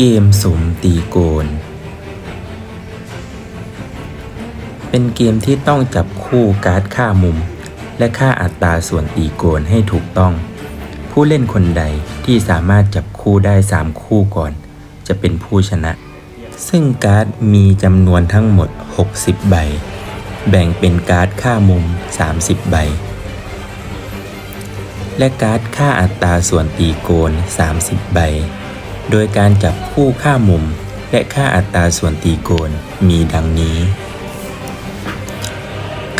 เกมสมตีโกน เป็นเกมที่ต้องจับคู่การ์ดค่ามุม และค่าอัตราส่วนตีโกนให้ถูกต้อง ผู้เล่นคนใดที่สามารถจับคู่ได้ 3 คู่ก่อน จะเป็นผู้ชนะ ซึ่งการ์ดมีจำนวนทั้งหมด 60 ใบ แบ่งเป็นการ์ดค่ามุม 30 ใบ และการ์ดค่าอัตราส่วนตีโกน 30 ใบ โดยการจับคู่ค่ามุมและค่าอัตราส่วนตีโกนมีดังนี้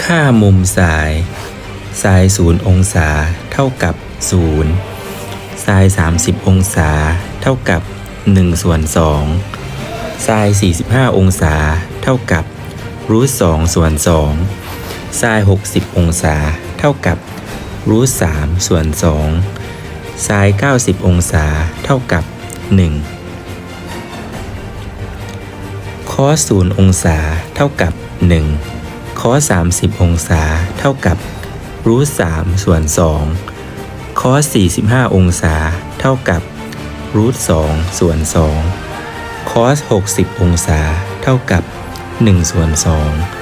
ค่ามุมสาย สาย 0 องศาเท่ากับ 0 สาย 30 องศาเท่ากับ1ส่วน2สาย 45 องศาเท่ากับรูท2ส่วน2สาย 60 องศาเท่ากับรูท3ส่วน2สาย 90 องศาเท่ากับ 1 คอส0องศาเท่ากับ 1 คอส30 องศาเท่ากับรูท3ส่วน2คอส45 องศาเท่ากับรูท2ส่วน2คอส60 องศาเท่ากับ1ส่วน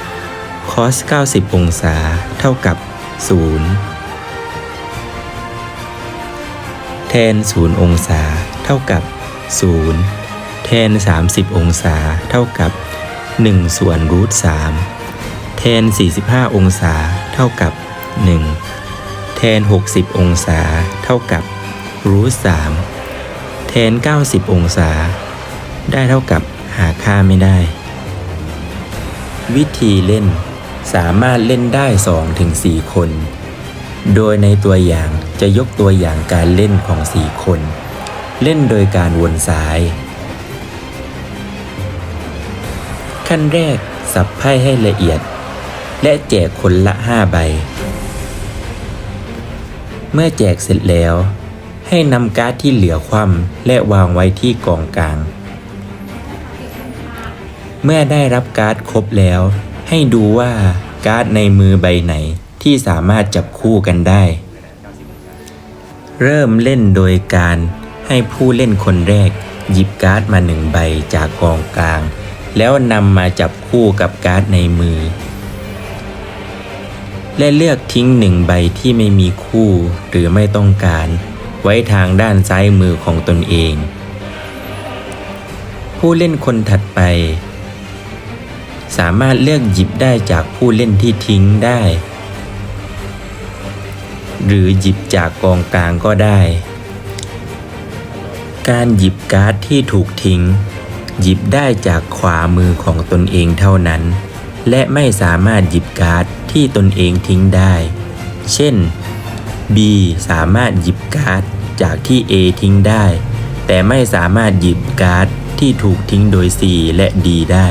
2คอส90 องศาเท่ากับ 0 แทน 0 องศา ท่ากับ 0 แทน 30 องศาเท่ากับ 1 ส่วนรูท3แทน 45 องศาเท่ากับ 1 แทน 60 องศาเท่ากับรูท3แทน 90 องศา ได้เท่ากับหาค่าไม่ได้ วิธีเล่นสามารถเล่นได้ 2-4 คน โดยในตัวอย่างจะยกตัวอย่างการเล่นของ 4 คน เล่นโดยการวนซ้าย ขั้นแรกสับไพ่ให้ละเอียด และแจกคนละ5ใบ เมื่อแจกเสร็จแล้ว ให้นำการ์ดที่เหลือคว่ำและวางไว้ที่กองกลาง เมื่อได้รับการ์ดครบแล้ว ให้ดูว่าการ์ดในมือใบไหนที่สามารถจับคู่กันได้ เริ่มเล่นโดยการ ให้ผู้เล่นคนแรก หยิบการ์ดมาหนึ่งใบจากกองกลาง แล้วนำมาจับคู่กับการ์ดในมือ และเลือกทิ้งหนึ่งใบที่ไม่มีคู่หรือไม่ต้องการ ไว้ทางด้านซ้ายมือของตนเอง ผู้เล่นคนถัดไป สามารถเลือกหยิบได้จากผู้เล่นที่ทิ้งได้ หรือหยิบจากกองกลางก็ได้ การหยิบการ์ดที่ถูกทิ้ง หยิบได้จากขวามือของตนเองเท่านั้น และไม่สามารถหยิบการ์ดที่ตนเองทิ้งได้ เช่น B สามารถหยิบการ์ดจากที่ A ทิ้งได้ แต่ไม่สามารถหยิบการ์ดที่ถูกทิ้งโดย C และ D ได้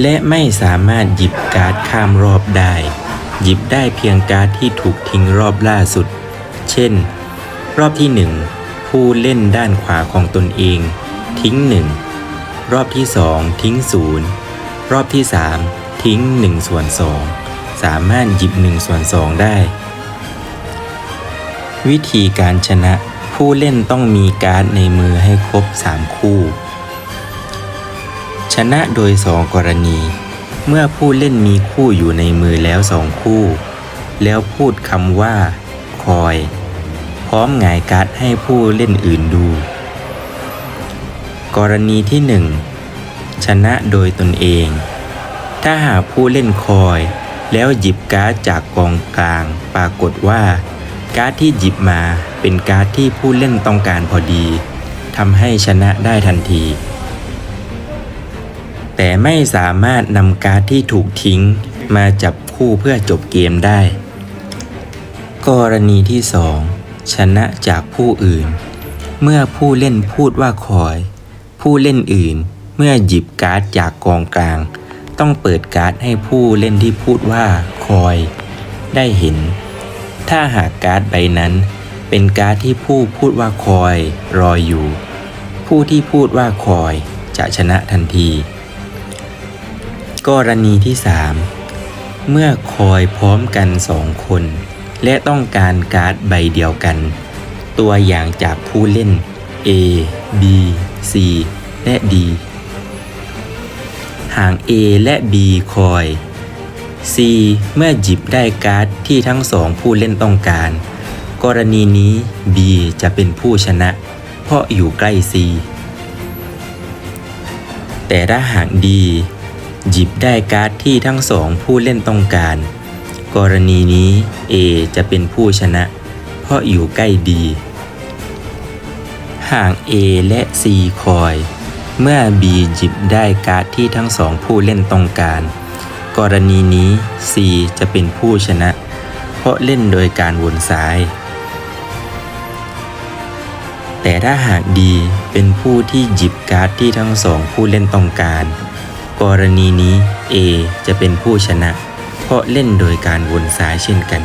และไม่สามารถหยิบการ์ดข้ามรอบได้ หยิบได้เพียงการ์ดที่ถูกทิ้งรอบล่าสุด เช่น รอบที่ 1 ผู้เล่นด้านขวาของตนเอง ทิ้ง 1 รอบที่ 2 ทิ้ง 0 รอบที่ 3 ทิ้ง1ส่วน2สามารถหยิบ1ส่วน2ได้ วิธีการชนะผู้เล่นต้องมีการ์ดในมือให้ครบ 3 คู่ ชนะโดย 2 กรณี เมื่อผู้เล่นมีคู่อยู่ในมือแล้ว 2 คู่ แล้วพูดคำว่า คอย ร้อมหงายการ์ดให้ผู้เล่นอื่นดู กรณีที่ 1 ชนะโดยตนเอง ถ้าหากผู้เล่นคอยแล้วหยิบการ์ดจากกองกลาง ปรากฏว่า การ์ดที่หยิบมาเป็นการ์ดที่ผู้เล่นต้องการพอดีทำให้ชนะได้ทันที แต่ไม่สามารถนำการ์ดที่ถูกทิ้งมาจับคู่เพื่อจบเกมได้ กรณีที่ 2 ชนะจากผู้อื่น เมื่อผู้เล่นพูดว่าคอย ผู้เล่นอื่น เมื่อหยิบการ์ดจากกองกลาง ต้องเปิดการ์ดให้ผู้เล่นที่พูดว่าคอย ได้เห็น ถ้าหากการ์ดใบนั้น เป็นการ์ดที่ผู้พูดว่าคอย รออยู่ ผู้ที่พูดว่าคอยจะชนะทันที กรณีที่ 3 เมื่อคอยพร้อมกันสองคน และต้องการการ์ดใบเดียวกัน ตัวอย่างจากผู้เล่น A B C และ D หาง A และ B คอย C เมื่อหยิบได้การ์ดที่ทั้งสองผู้เล่นต้องการ กรณีนี้ B จะเป็นผู้ชนะ เพราะอยู่ใกล้ C แต่ถ้าหาก D หยิบได้การ์ดที่ทั้งสองผู้เล่นต้องการ กรณีนี้ A จะเป็นผู้ชนะ เพราะอยู่ใกล้ D ห่าง A และ C คอย เมื่อ B หยิบได้การ์ดที่ทั้งสองผู้เล่นต้องการ กรณีนี้ C จะเป็นผู้ชนะ เพราะเล่นโดยการวนซ้าย แต่ถ้าหาก D เป็นผู้ที่หยิบการ์ดที่ทั้งสองผู้เล่นต้องการ กรณีนี้ A จะเป็นผู้ชนะเราะเล่นโดยการวนซ้ายเช่นกัน